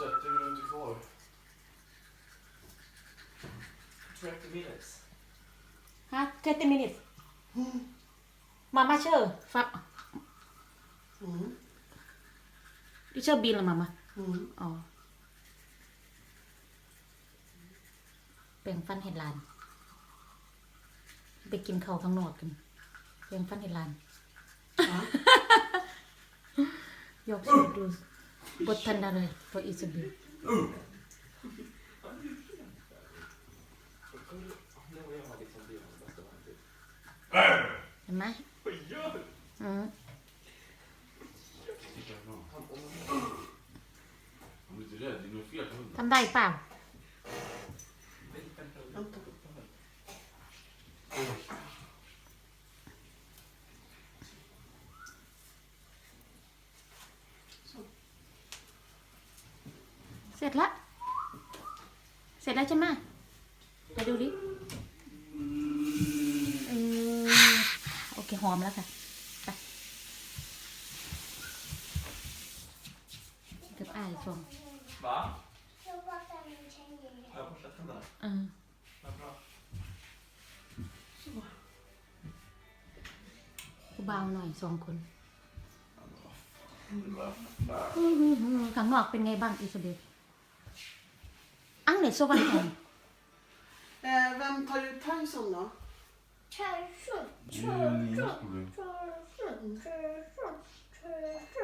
har 30 minuter kvar. 30 minutes. h a 30 minutes. Mama m k ö r Mm. d u k ö r b i l a n mama? m Mm. Oh. เปลงฟันเห็ดลานไปกินเขาวข้างนอกกันเปลงฟันเห็ดลานยกสูดดู both thunder for each of you. Am I? Mm. Thăm đây bảo สร็จละเสร็จแล้วใช่ไหมไปดูดิอโอเคหอมแล้วค่ะ ไปเก็บอายส่งบ้า å r อเบาหน่อยสองคนข้างนอกเป็นไงบ้างอิสเบธ ăn để số văn vem tar ut pausen då? Tjur, tjur, tjur, tjur, tjur,